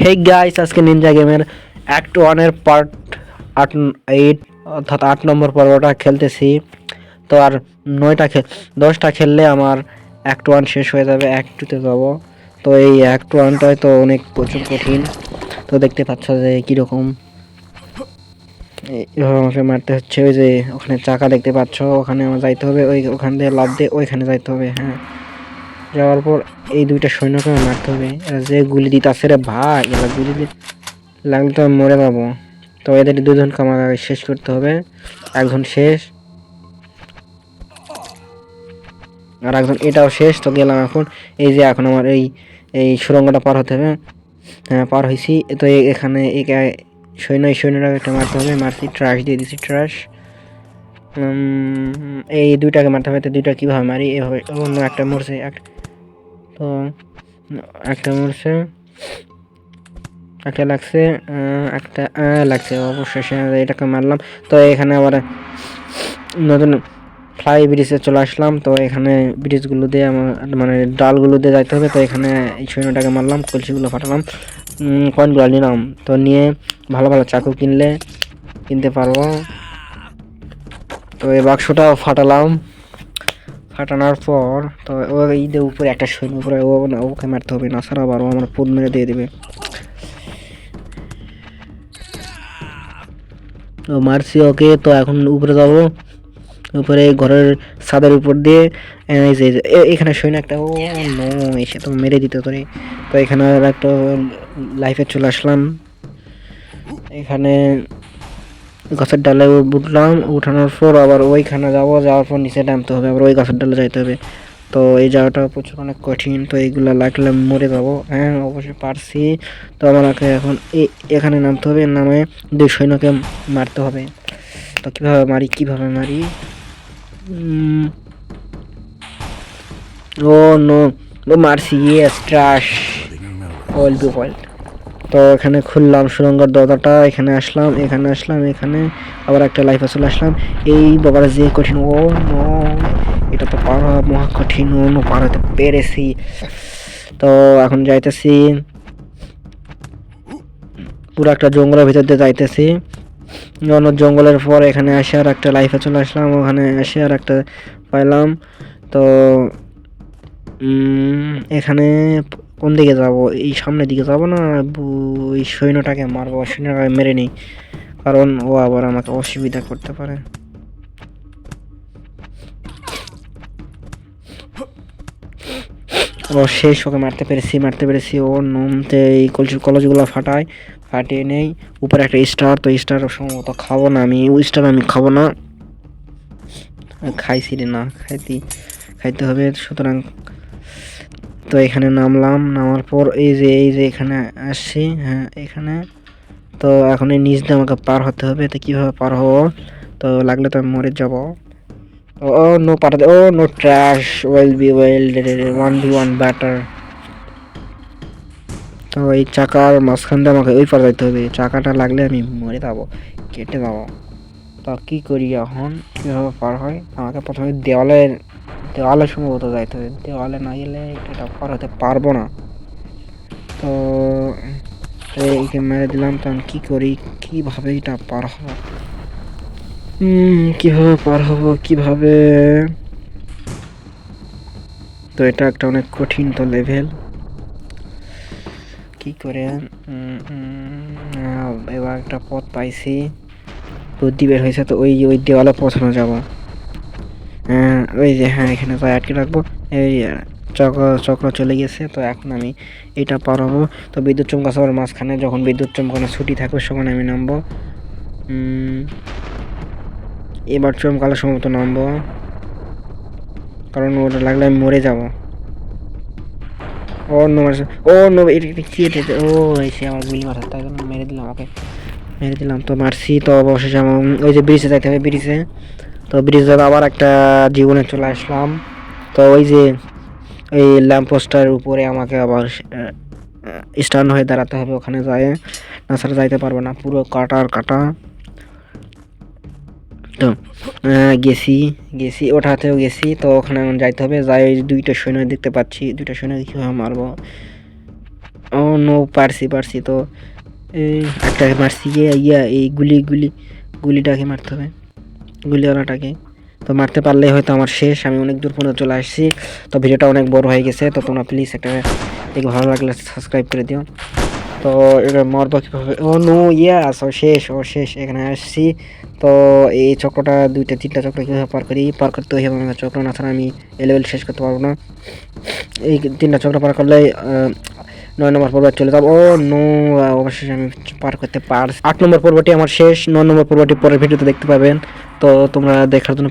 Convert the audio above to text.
হে guys আজকে ninja গেমের act ওয়ানের পার্ট আট এইট অর্থাৎ আট নম্বর পর্বটা খেলতেছি। তো আর নয়টা খেল দশটা খেললে আমার অ্যাক্ট ওয়ান শেষ হয়ে যাবে অ্যাক্ট টুতে যাব। তো এই অ্যাক্ট ওয়ানটাই তো অনেক প্রচুর কঠিন। তো দেখতে পাচ্ছ যে কীরকম। এভাবে আমাকে মারতে হচ্ছে, ওই যে ওখানে চাকা দেখতে পাচ্ছ, ওখানে আমার যাইতে হবে, ওই ওখান দিয়ে লাভ দিয়ে ওইখানে যাইতে হবে হ্যাঁ। যাওয়ার পর এই দুইটা সৈন্যকে মারতে হবে। এরা যে গুলি দিতে আসছে রে ভাই, এরা গুলি লাগলে তো আমি মরে যাব। তো এদের দুজনকে আমার আগে শেষ করতে হবে। একজন শেষ। আর একজন এটাও শেষ। তো গেলাম এখন। এই যে এখন আমার এই এই সুরঙ্গটা পার হতে হবে। হ্যাঁ পার হয়েছি। তো এখানে একে- সৈন্য এই সৈন্যটাকে একটা মারতে হবে। মারছি ট্রাশ দিয়ে দিছি ট্রাশ এই দুইটাকে মারতে হবে। তো দুইটা কীভাবে মারি? এভাবে অন্য একটা মরছে। এক- তো, একটা মরছে। একটা লাগছে একটা লাগছে অবশ্যই সে এটাকে মারলাম। তো এখানে আবার নতুন ফ্লাই ব্রিজে চলে আসলাম। তো এখানে ব্রিজগুলো দিয়ে আমার মানে ডালগুলো দিয়ে যাইতে হবে। তো এখানে এই সৈন্যটাকে মারলাম, কলসিগুলো ফাটালাম। কয়েনগুলো নিলাম। তো নিয়ে ভালো ভালো চাকু কিনলে কিনতে পারব। তো এই বাক্সটাও ফাটালাম। ফাটানোর পর তো ওই যে উপরে একটা সৈন্য উপরে ও না ওকে মারতে হবে, না আবার ও আমার পুদ মেরে দিয়ে দেবে। তো মারছি ওকে, তো এখন উপরে যাব। উপরে ঘরের ছাদের উপর দিয়ে, এই যে এখানে সৈন্য একটা, ও নো, এসে তো মেরে দিতে তোরে। তো এখানে একটা লাইফে চলে আসলাম। এখানে গাছের ডালে উঠলাম, উঠানোর পর আবার ওইখানে যাব, যাওয়ার পর নিচে নামতে হবে, আবার ওই গাছের ডালে যাইতে হবে। তো এই জায়গাটা প্রচুর অনেক কঠিন, তো এইগুলা লাগলে মরে যাব। হ্যাঁ অবশ্যই পারছি। তো আমাকে এখন এখানে নামতে হবে, নামে দুই সৈন্যকে মারতে হবে। তো কীভাবে মারি কীভাবে মারি? ও নো, ও মারছি yes trash oil B oil তো এখানে খুললাম সুরঙ্গের দরজাটা, এখানে আসলাম এখানে আসলাম, এখানে আবার একটা লাইফে চলে আসলাম। এই বাবার যে কঠিন, ও নো এটা তো পার মহা কঠিন, ও নো পার হতে পেরেছি। তো এখন যাইতেছি। পুরো একটা জঙ্গলের ভিতর দিয়ে যাইতেছি। অন্য জঙ্গলের পর এখানে এসে আর একটা লাইফে চলে আসলাম, ওখানে এসে আর একটা পাইলাম। তো এখানে কোন দিকে যাব? এই সামনের দিকে যাব না? ওই সৈন্যটাকে মারবো সৈন্যটাকে মেরে নিই। কারণ ও আবার আমাকে অসুবিধা করতে পারে। ও শেষ, ওকে মারতে পেরেছি মারতে পেরেছি। ও নমতে এই কলসি, কলসগুলো ফাটায়, ফাটিয়ে নেই। উপরে একটা স্টার তো স্টার সম্ভবত খাব না আমি। ওই স্টার আমি খাব না। খাইছি রে, না, খাইতে খাইতে হবে। সুতরাং তো এখানে নামলাম, নামার পর এই যে এই যে এখানে আসছি হ্যাঁ এখানে। তো এখন এই নিচ দিয়ে আমাকে পার হতে হবে তো কীভাবে পার হব? তো লাগলে তো আমি মরে যাব। ও নো পার ও no trash well B well one B one better তো এই চাকার মাঝখান দিয়ে আমাকে ওই পার যাইতে হবে চাকাটা লাগলে আমি মরে যাব, কেটে যাব। তা কী করি এখন? কীভাবে পার হয়? আমাকে প্রথমে দেওয়ালের দেওয়ালে সম্ভবত যাইতে হবে। দেওয়ালে না গেলে এটা পার হতে পারব না। তো এইকে মেরে দিলাম, তো আমি কী করি? কীভাবে এটা পার হব? কীভাবে পার হব, কীভাবে? তো এটা একটা অনেক কঠিন তো লেভেল কি করে? এবার একটা পথ পাইছি। বুদ্ধি বের হয়েছে, তো ওই ওই দেওয়ালে পৌঁছানো যাব। ওই যে হ্যাঁ এখানে তো আটকে রাখব। এই চক্র চক্র চলে গেছে, তো এখন আমি এটা পার হব তো বিদ্যুৎ চমকানোর মাঝখানে, যখন বিদ্যুৎ চমকানো ছুটি থাকবে, তখন আমি নামবো। এবার চমকালে সম্ভবত নামবো। কারণ ওটা লাগলে আমি মরে যাব। ও নো ও নো এটা? ও এসে আমার গুলি মারছে, তাই জন্য মেরে দিলাম ওকে। মেরে দিলাম, তো মারছি, তো অবশেষে আমার, ওই যে ব্রিজে যাইতে হবে, ব্রিজে। তো ব্রিজে আবার একটা জীবনে চলে আসলাম। তো ওই যে এই ল্যাম্পপোস্টার উপরে আমাকে আবার স্ট্যান্ড হয়ে দাঁড়াতে হবে ওখানে যায়। না ছাড়া যাইতে পারব না, পুরো কাটা আর কাটা। তো গেছি গেছি, ওঠাতেও গেছি। তো ওখানে এখন যাইতে হবে, যাই ওই দুইটা সৈন্য দেখতে পাচ্ছি, দুইটা সৈন্য কীভাবে মারবো। ও, নো, পারছি পারছি। তো এই একটা মারছি, গিয়ে ইয়া এই গুলি গুলি, গুলিটাকে মারতে হবে। গুলিওয়ালাটাকে। তো মারতে পারলেই হয়তো আমার শেষ, আমি অনেক দূর পর্যন্ত চলে আসছি। তো ভিডিওটা অনেক বড় হয়ে গেছে, তো তোমরা প্লিজ একটা দেখে ভালো লাগলে সাবস্ক্রাইব করে দিও। তো এটা মরবো কীভাবে? ও নো ইয়াস ও শেষ ও শেষ, এখানে আসছি। তো এই চক্রটা, দুইটা, তিনটা চক্র কীভাবে পার করি? পার করতে হবে আমার চক্র না ছাড়া আমি এই লেভেল শেষ করতে পারব না। এই তিনটা চক্র পার করলে নয় নম্বর পর্ব চলে যাব। ও, নো অবশেষে আমি পার করতে পারছি আট নম্বর পর্বটি আমার শেষ, নয় নম্বর পর্বটি পরের ভিডিওতে দেখতে পাবেন। তো তোমরা দেখার জন্য